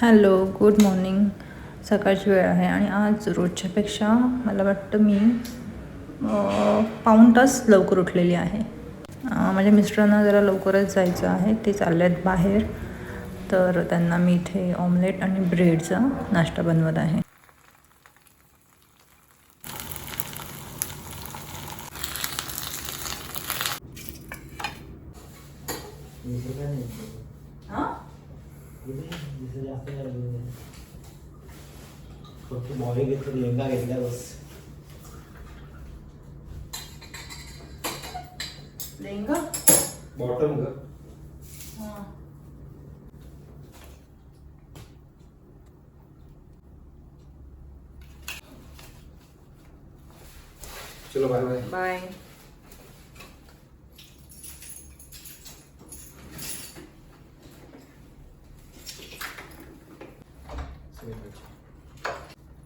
Hello good morning सकाळची वेळ आहे आणि आज रोजच्यापेक्षा मला वाटतं मी पाऊण तास लवकर उठलेली आहे. माझ्या मिस्टरांना जरा लवकरच जायचं आहे. ते चालले आहेत बाहेर. तर त्यांना मी इथे ऑमलेट आणि ब्रेडचा नाश्ता बनवत आहे. फक्त बॉडी घेतलं लेंगा घेतल्या बस बॉटम ग चलो बाय बाय बाय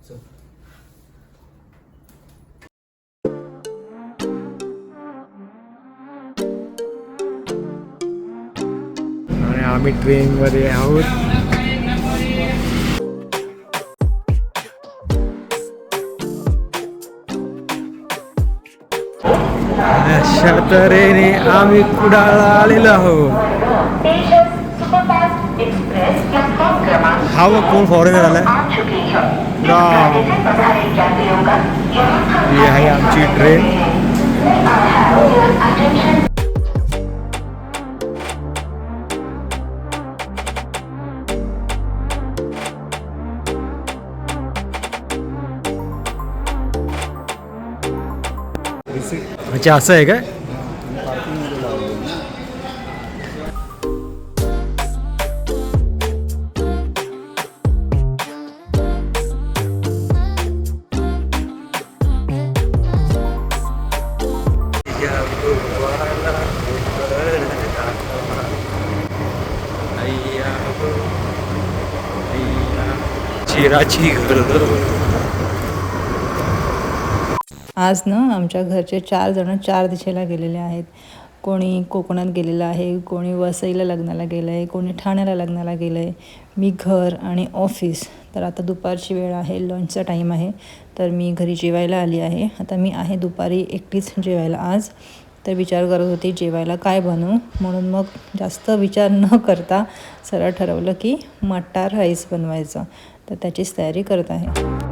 चल आणि आम्ही ट्रेनमध्ये आहोत अशा तऱ्हेने आम्ही कुडाळला आलेलो आहोत सुपरफास्ट एक्सप्रेस प्लेटफॉर्म क्रमांक हा बघ कोण फॉरेनर आलाय ये आहे आमची ट्रेन अच्छा असं आहे चिराची आज ना आमच्या घरचे चार जण चार दिशेला गेलेले आहेत. कोणी कोकणात गेलेलं आहे कोणी वसईला लग्नाला गेलं आहे कोणी ठाण्याला लग्नाला गेलं आहे मी घर आणि ऑफिस. तर आता दुपारची वेळ आहे लंचचा टाईम आहे. तर मी घरी जेवायला आली आहे. आता मी आहे दुपारी एकटीच जेवायला आज. तर विचार करत होती जेवायला काय बनवू म्हणून मग जास्त विचार न करता सरळ ठरवलं की मटार राईस बनवायचं. तर त्याचीच तयारी करत आहे.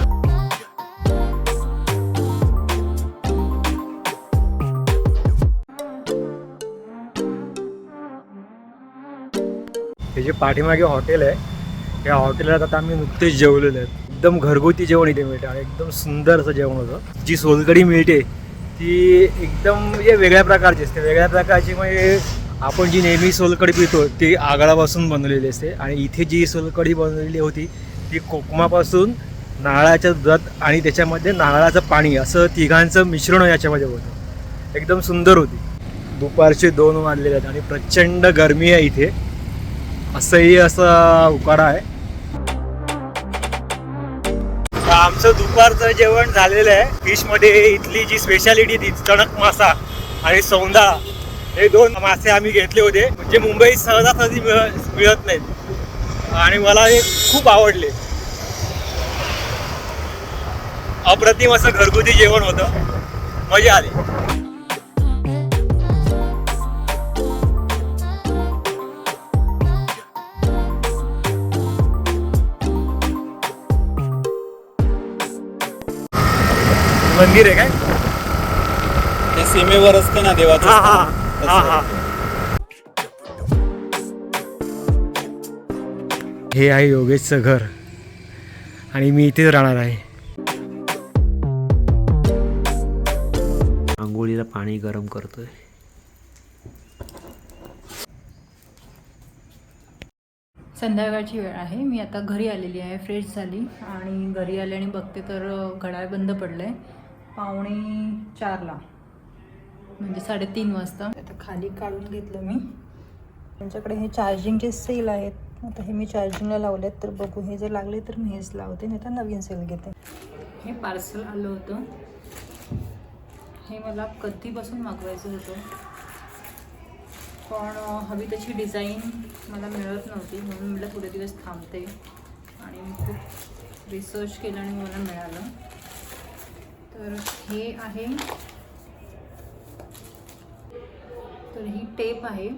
हे जे पाठीमागे हॉटेल आहे या हॉटेलात आता आम्ही नुकतेच जेवलेलं आहेत एकदम घरगुती जेवण इथे मिळते आणि एकदम सुंदर असं जेवण होतं. जी सोलकढी मिळते ती एकदम म्हणजे वेगळ्या प्रकारची असते. वेगळ्या प्रकारची म्हणजे आपण जी नेहमी सोलकढी पितो ती आगळापासून बनवलेली असते. आणि इथे जी सोलकढी बनवलेली होती ती कोकमापासून नारळाच्या दुधात आणि त्याच्यामध्ये नारळाचं पाणी असं तिघांचं मिश्रण याच्यामध्ये होतं. एकदम सुंदर होती. दुपारचे दोन वाजलेले आहेत आणि प्रचंड गरमी आहे इथे. असंही असा उकाडा आहे. आमचं दुपारचं जेवण झालेलं आहे. फिशमध्ये इथली जी स्पेशालिटी ती चणक मासा आणि सौंदा हे दोन मासे आम्ही घेतले होते. म्हणजे मुंबईत सहजासहजी मिळ- मिळत नाहीत. आणि मला हे खूप आवडले. अप्रतिम असं घरगुती जेवण होतं. मजा आली. मंदिर आहे काय? ते सीमेवर असतं ना देवाचं हा हा. स्थान, हा हा. आहे. हे आहे योगेशचं घर. आणि मी इथेच राहणार आहे. आंघोळीला पाणी गरम करतोय. संध्याकाळची वेळ आहे. मी आता घरी आलेली आहे. फ्रेश झाली. आणि घरी आले आणि बघते तर अ, घड्याळ बंद पडलं आहे पावणे चारला. म्हणजे साडेतीन वाजता. आता खाली काढून घेतलं मी. त्यांच्याकडे हे चार्जिंगचे सेल आहेत. आता हे मी चार्जिंगला लावले आहेत तर बघू हे जर लागले तर मी हेच लावते नाही तर नवीन सेल घेते. हे पार्सल आलं होतं. हे मला कधीपासून मागवायचं होतं. पण हवी तशी डिझाईन मला मिळत नव्हती म्हणून म्हटलं थोडे दिवस थांबते. आणि मी खूप रिसर्च केलं आणि मला मिळालं. तर हे आहे. तर ही टेप आहे.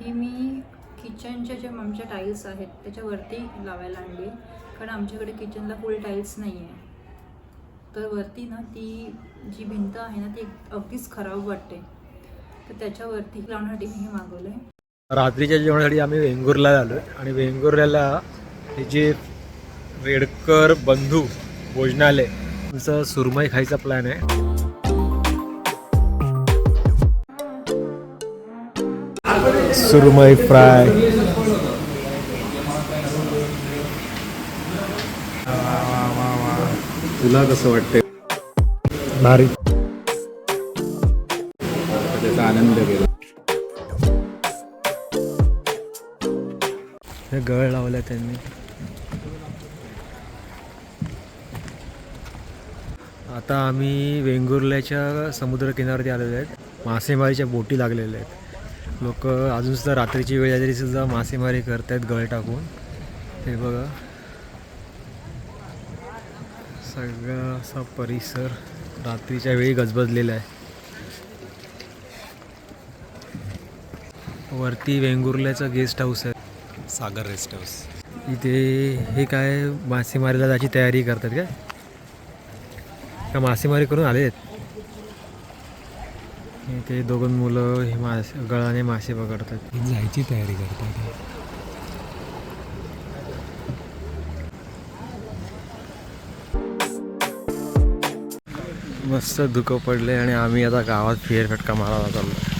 ही मी किचनच्या ज्या आमच्या टाईल्स आहेत त्याच्यावरती लावायला आणली. कारण आमच्याकडे किचनला फुल टाईल्स नाही आहे तर वरती ना ती जी भिंत आहे ना ती अगदीच खराब वाटते. तर त्याच्यावरती लावण्यासाठी मी हे मागवलं आहे रात्रीच्या जेवणासाठी आम्ही वेंगुर्ला आलो आणि वेंगुर्ल्याला हे जे रेडकर बंधू भोजनालय तुमचं सुरमई खायचा प्लॅन आहे. सुरमई फ्राय. तुला कसं वाटतंय? भारी. त्याचा आनंद गेला. हे गळ लावलं त्यांनी. आता आम्ही वेंगुर्ल्याच्या समुद्रकिनाऱ्यावरती आलेलो आहेत. मासेमारीच्या बोटी लागलेल्या आहेत. लोक अजून सुद्धा रात्रीची वेळ तरी सुद्धा मासेमारी करत आहेत गळ टाकून. हे बघा. सगळा असा परिसर रात्रीच्या वेळी गजबजलेला आहे. वरती वेंगुर्ल्याचं गेस्ट हाऊस आहे. Sagar rest house. इथे हे काय मासेमारीला जायची तयारी करतात काय? का मासेमारी करून आले आहेत इथे दोघं मुलं हे मासे गळाने मासे पकडतात. जायची तयारी करतात. मस्त धुकं पडले आणि आम्ही आता गावात फेरफटका मारायला चाललो